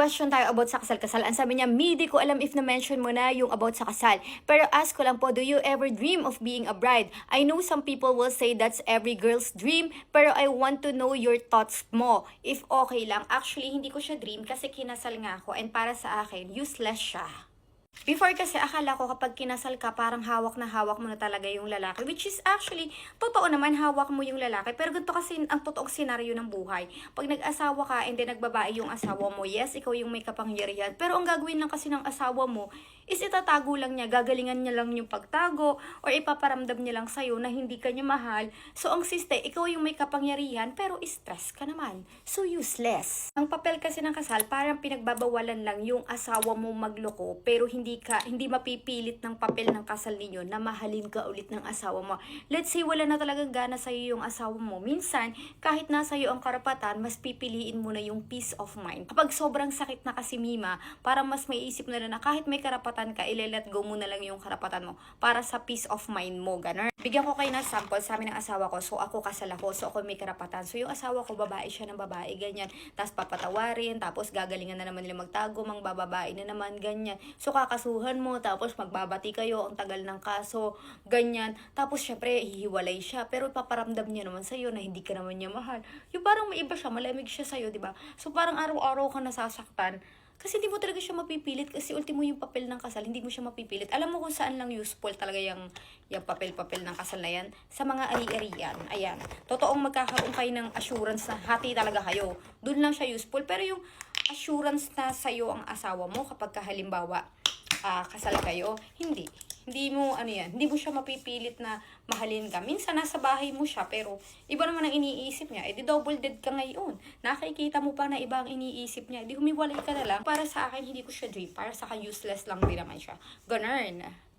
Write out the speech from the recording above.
question tayo about sa kasal-kasal. Ang sabi niya, di ko alam if na-mention mo na yung about sa kasal. Pero ask ko lang po, do you ever dream of being a bride? I know some people will say that's every girl's dream, pero I want to know your thoughts mo. If okay lang, actually, hindi ko siya dream kasi kinasal nga ako and para sa akin, useless siya. Before kasi akala ko kapag kinasal ka, parang hawak na hawak mo na talaga yung lalaki. Which is actually, totoo naman hawak mo yung lalaki. Pero ganito kasi ang totoong senaryo ng buhay. Pag nag-asawa ka and then nagbabae yung asawa mo, yes, ikaw yung may kapangyarihan. Pero ang gagawin lang kasi ng asawa mo is itatago lang niya, gagalingan niya lang yung pagtago or ipaparamdam niya lang sa'yo na hindi ka niya mahal. So ang siste, ikaw yung may kapangyarihan pero stress ka naman. So useless. Ang papel kasi ng kasal, parang pinagbabawalan lang yung asawa mo magloko pero hindi ka hindi mapipilit ng papel ng kasal ninyo na mahalin ka ulit ng asawa mo. Let's say wala na talagang gana sa iyo yung asawa mo. Minsan, kahit nasa iyo ang karapatan, mas pipiliin mo na yung peace of mind. Kapag sobrang sakit na kasi Mima, parang mas may isip na na, na kahit may karapatan ka, ile-let go mo na lang yung karapatan mo para sa peace of mind mo, ganun. Bigyan ko kayo ng sample sa amin ng asawa ko. So ako kasal ako, so ako may karapatan. So yung asawa ko, babae siya ng babae, ganyan. Tapos papatawarin, tapos gagalingan na naman nila magtago, mang bababae na naman, ganyan. So kakasuhan mo, tapos magbabati kayo, ang tagal ng kaso, ganyan. Tapos syempre, hihiwalay siya. Pero paparamdam niya naman sa'yo na hindi ka naman niya mahal. Yung parang may iba siya, malamig siya sa'yo, di ba? So parang araw-araw ka nasasaktan. Kasi hindi mo talaga siya mapipilit kasi ultimo yung papel ng kasal, hindi mo siya mapipilit. Alam mo kung saan lang useful talaga yung, yung papel-papel ng kasal na yan? Sa mga ari-arian. Ayan. Totoong magkakaroon kayo ng assurance na hati talaga kayo. Doon lang siya useful. Pero yung assurance na sa'yo ang asawa mo kapag ka halimbawa ah, kasal kayo, hindi. Hindi mo, ano yan, hindi mo siya mapipilit na mahalin ka. Minsan, nasa bahay mo siya, pero iba naman ang iniisip niya. Eh, di double dead ka ngayon. Nakikita mo pa na iba ang iniisip niya. Di humiwalay ka na lang. Para sa akin, hindi ko siya dream. Para sa akin, useless lang din naman siya. Ganun.